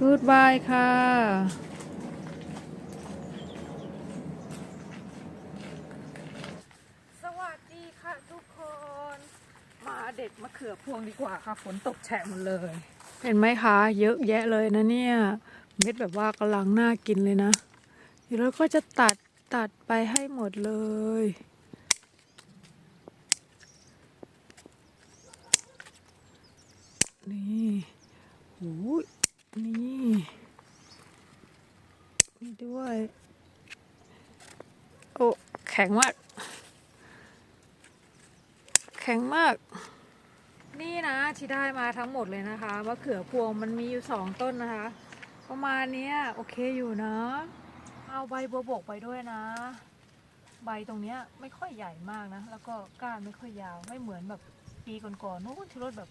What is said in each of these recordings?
Goodbye ค่ะสวัสดีค่ะทุกคนมาเด็ดมะเขือพวงดีกว่าค่ะฝนตกแฉะหมดเลย เห็นไหมคะ เยอะแยะเลยนะเนี่ย เม็ดแบบว่ากำลังน่ากินเลยนะเดี๋ยวเราก็จะตัดตัดไปให้หมดเลย นี่โอ้ย นี่นี่ด้วย โอ้ แข็งมาก แข็งมาก นี่นะที่ได้มาทั้งหมดเลยนะคะมะเขือพวงมันมีอยู่สองต้นนะคะ ประมาณเนี้ยโอเคอยู่นะ เอาใบบัวบกไปด้วยนะ ใบตรงเนี้ยไม่ค่อยใหญ่มากนะ แล้วก็ก้านไม่ค่อยยาวไม่เหมือนแบบปีก่อนๆนู้นที่รถแบบ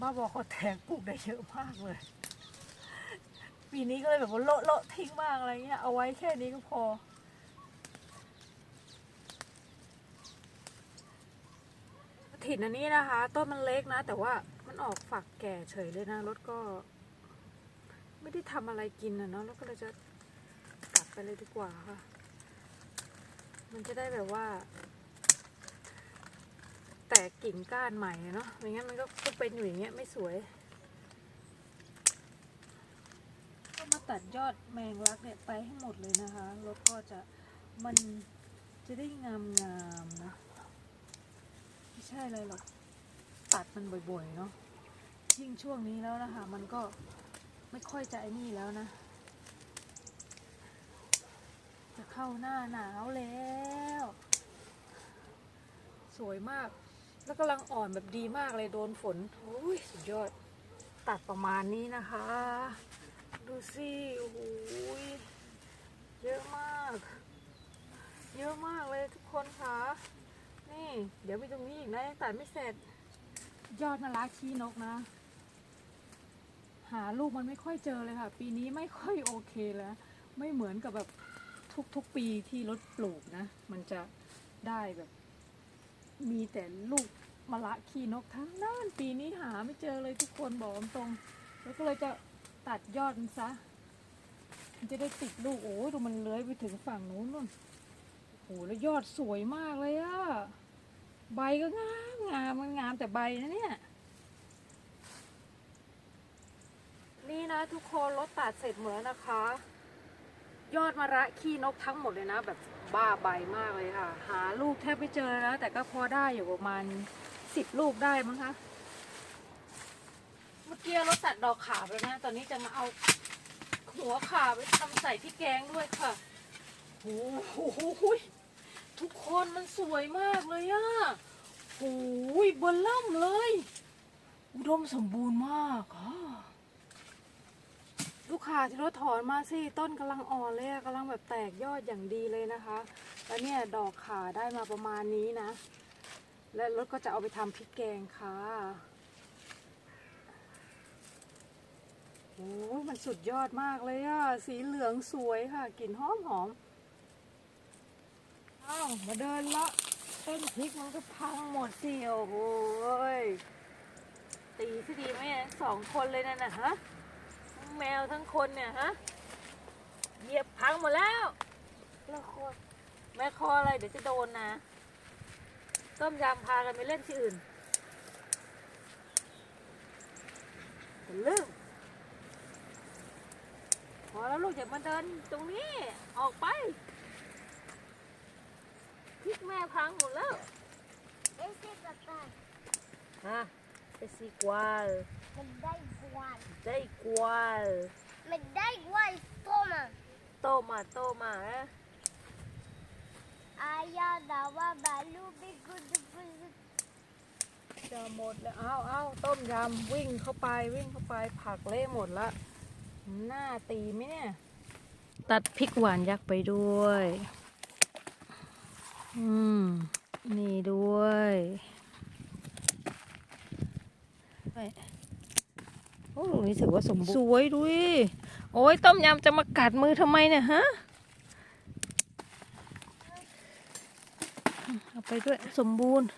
บ้าบอคอแตกปลูกได้เยอะมากเลยปีนี้ก็เลยแบบว่าโละโละทิ้งมากอะไรเงี้ยเอาไว้แค่นี้ก็พอ ถิ่นอันนี้นะคะ ต้นมันเล็กนะ แต่ว่ามันออกฝักแก่เฉยเลยนะรถก็ ไม่ได้ทำอะไรกินอะเนาะรถก็เลยจะตัดไปเลยดีกว่าค่ะ มันจะได้แบบว่า แตกกิ่งก้านใหม่เนาะไม่งั้นมันก็ก็เป็นอยู่อย่างเงี้ยไม่สวย ก็มาตัดยอดแมงลักเนี่ยไปให้หมดเลยนะคะ แล้วก็จะมันจะได้งามงามๆนะ ไม่ใช่อะไรหรอก ตัดมันบ่อยๆเนาะ ยิ่งช่วงนี้แล้วนะคะ มันก็ไม่ค่อยจะไอ้นี่แล้วนะ จะเข้าหน้าหนาวแล้ว สวยมาก แล้วกำลังอ่อนแบบดีมากเลยโดนฝนโอ้ยสุดยอด ตัดประมาณนี้นะคะ ดูสิโอ้โหยเยอะมาก เยอะมากเลยทุกคนคะนี่ เดี๋ยวมีตรงนี้อีกนะยังตัดไม่เสร็จ ยอดนาราขี้นกนะ หาลูกมันไม่ค่อยเจอเลยค่ะ ปีนี้ไม่ค่อยโอเคแล้ว ไม่เหมือนกับแบบทุกๆปีที่รถปลูกนะ มันจะได้แบบมีแต่ลูก มะละขี้นกทั้งนั้นปีนี้หาไม่เจอเลยทุกคนบอกตรง แล้วก็เลยจะตัดยอดมันซะ มันจะได้ติดลูกโอ้ยดูมันเลื้อยไปถึงฝั่งนู้นนู่นโอ้โหแล้วยอดสวยมากเลยอะใบก็งามงามมันงามแต่ใบนะเนี่ยนี่นะทุกคนรถตัดเสร็จเหมดแล้วนะคะ ยอดมะระขี้นกทั้งหมดเลยนะ แบบบ้าใบมากเลยค่ะ หาลูกแทบไม่เจอนะแต่ก็พอได้อยู่ประมาณ สิบลูกได้มั้งคะ เมื่อกี้รถตัดดอกขาไปแล้วนะ ตอนนี้จะมาเอาหัวขาไปทำใส่ที่แกงด้วยค่ะโอ้โหทุกคนมันสวยมากเลยอะโอ้ยบนล่ำเลย อุดมสมบูรณ์มากอะลูกค้าที่รถถอนมาสิต้นกำลังอ่อนเลยอะกำลังแบบแตกยอดอย่างดีเลยนะคะ แล้วเนี่ยดอกขาได้มาประมาณนี้นะ และรถก็จะเอาไปทำพริกแกงค่ะโอ้มันสุดยอดมากเลยอะสีเหลืองสวยค่ะกลิ่นหอมหอมอ้าวมาเดินละต้นพริกมันก็พังหมดสิโอ้โหยตีซะดีไหมสองคนเลยนั่นนะฮะทั้งแมวทั้งคนเนี่ยฮะเหยียบพังหมดแล้ว แล้วคอแม่คออะไรเดี๋ยวจะโดนนะ ต้มยำพากันไปเล่นที่อื่นเป็นเรื่องพอแล้วลูกอย่ามาเดินตรงนี้ออกไปพริกแม่พังหมดแล้ว Esse papai, ฮะเอสอีกวาล me dá igual. ได้กวาล Me dá igual, toma. โตมาโตมาฮะ Aí eu dava balu, bico do buzo. จะหมดแล้วเอาเอาต้มยำวิ่งเข้าไปวิ่งเข้าไปผักเละหมดละ หน้าตีไหมเนี่ย ตัดพริกหวานยักษ์ไปด้วย อืม นี่ด้วยโอ้นี่ถือว่าสมบูรณ์ สวยดุยโอ้ยต้มยำจะมากัดมือทำไมเนี่ยฮะ เอาไปด้วยสมบูรณ์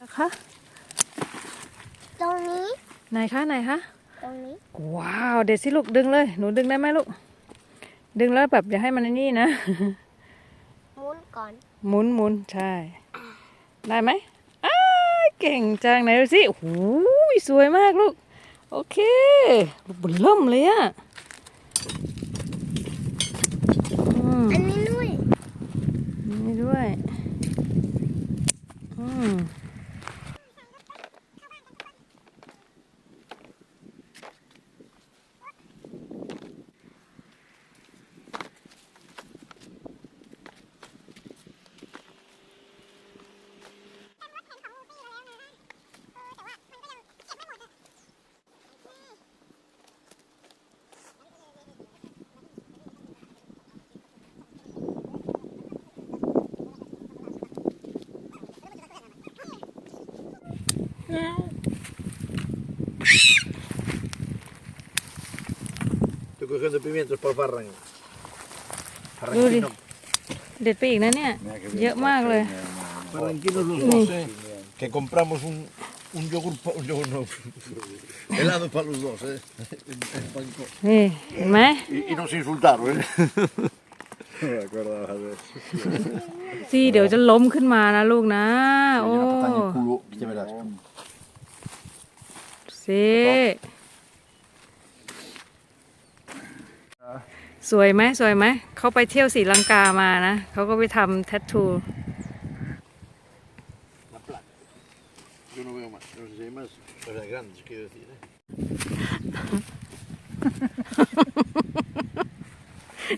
นะคะ Tony, ไหนคะไหนคะ ตรงนี้ ว้าว เด็ดสิลูกดึงเลย หนูดึงได้ไหมลูก ดึงแล้วแบบอย่าให้มันไอ้นี่นะ หมุนก่อน หมุนหมุนใช่ ได้ไหมอ้ายเก่งจังไหนดูสิโอ้โหสวยมากลูก โอเคลูกบุญเริ่มเลยอะอืม อันนี้นุ้ย นี่ ด้วย อืม Estoy cogiendo pimientos por Farran. ดูดิ เด็ดไปอีกนะเนี่ย เยอะมากเลย Farranquinos los dos, ¿eh? Que compramos un, un yogur, pa- un yogur no, helado para los dos, ¿eh? นี่เห็นไหม Y, y nos insultaron, ¿eh? No me acordaba de eso. สิเดี๋ยวจะล้มขึ้นมานะลูกนะ โอ้ Una patada en el culo, ya verás. สิสวยไหมสวยไหมเขาไปเที่ยวศรีลังกามานะเขาก็ไปทำแทททู La plata. Yo no veo más, no sé si hay más. O sea, grandes, quiero decir, ¿eh?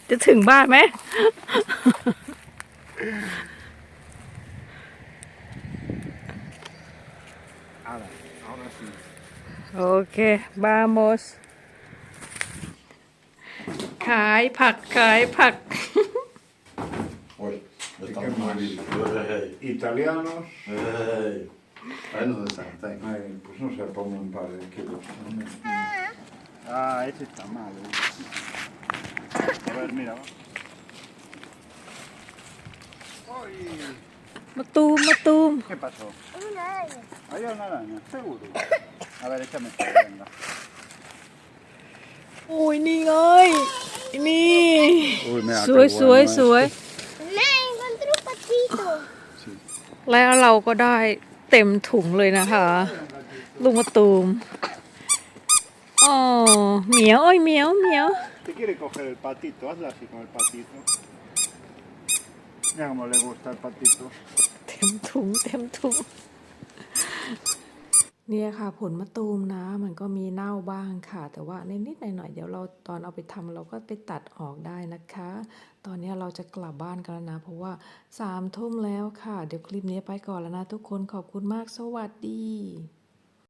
จะถึงบ้านไหม Ahora, ahora sí. โอเคบาโมสขายผักขายผัก Uy, estamos mal. Italianos, Ey. Ahí no están, está ahí. ay, pues no sé, pongo un par de kilos. Ah, ese está mal. ¿eh? A ver, mira. va. Ay, มาตูมมาตูม ¿Qué pasó? una araña. Hay una araña, seguro. A ver, échame esta, venga. โอ้ยนี่ไงนี่ Uy, mira, สวย qué สวย bueno สวย Me encontré un patito. แล้วเราก็ได้เต็มถุงเลยนะคะลุงมาตูมอ๋อเหมียวโอ้ยเหมียวเหมียว ¿Te quiere coger el patito? Hazla así con el patito. Mira cómo le gusta el patito. เต็มถุงเต็มถุงเนี่ยค่ะผลมะตูมนะ มันก็มีเน่าบ้างค่ะ แต่ว่านิดๆหน่อยๆเดี๋ยวเราตอนเอาไปทำเราก็ไปตัดออกได้นะคะ ตอนนี้เราจะกลับบ้านกันแล้วนะ เพราะว่าสามทุ่มแล้วค่ะ เดี๋ยวคลิปนี้ไปก่อนแล้วนะทุกคนขอบคุณมากสวัสดี